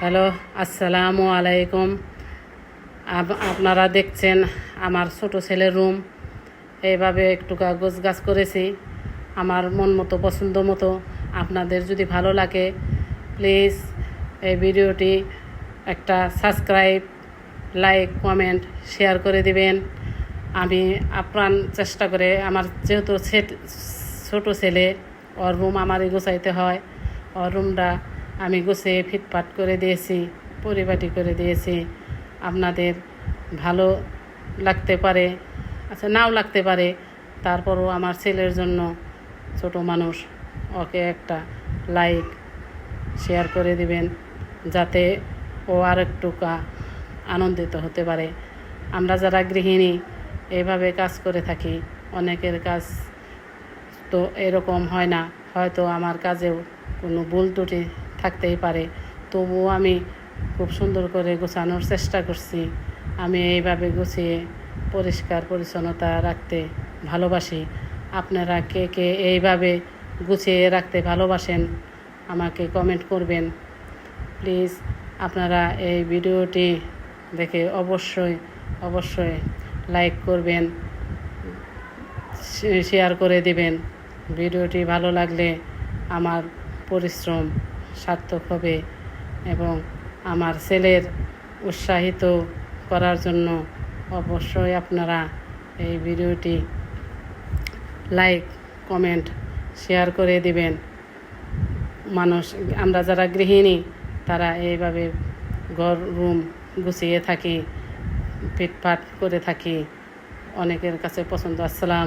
Hello, আসসালামু আলাইকুম। Up- আপনারা দেখছেন আমার ছোট ছেলের রুম। এইভাবে একটু গোছ গাছ করেছি। আমার মন মতো, পছন্দ মতো। আপনাদের যদি ভালো লাগে প্লিজ এই ভিডিওটি একটা সাবস্ক্রাইব লাইক কমেন্ট শেয়ার করে দিবেন। আমি আপ্রাণ চেষ্টা করে আমার যেহেতু ছোট ছেলে, ওর রুম আমারই গোছাইতে হয়। ওর রুমটা আমি গুছিয়ে ফিটফাট করে দিয়েছি, পরিপাটি করে দিয়েছি। আপনাদের ভালো লাগতে পারে আচ্ছা নাও লাগতে পারে। তারপরও আমার ছেলের জন্য ছোট মানুষ, ওকে একটা লাইক শেয়ার করে দিবেন, যাতে ও আর একটু আনন্দিত হতে পারে। আমরা যারা গৃহিণী এইভাবে কাজ করে থাকি, অনেকের কাজ তো এরকম হয় না। হয়তো আমার কাজেও কোনো ভুল ত্রুটি থাকতেই পারে। তবুও আমি খুব সুন্দর করে গোছানোর চেষ্টা করছি। আমি এইভাবে গুছিয়ে পরিষ্কার পরিচ্ছন্নতা রাখতে ভালোবাসি। আপনারা কে কে এইভাবে গুছিয়ে রাখতে ভালোবাসেন, আমাকে কমেন্ট করবেন। প্লিজ আপনারা এই ভিডিওটি দেখে অবশ্যই অবশ্যই লাইক করবেন শেয়ার করে দিবেন। ভিডিওটি ভালো লাগলে আমার পরিশ্রম সার্থক হবে এবং আমার ছেলের উৎসাহিত করার জন্য অবশ্যই আপনারা এই ভিডিওটি লাইক, কমেন্ট, শেয়ার করে দিবেন। মানুষ, আমরা যারা গৃহিণী, তারা এইভাবে ঘর, রুম গুছিয়ে থাকি ফিটফাট করে থাকি। অনেকের কাছে পছন্দ, আসসালাম।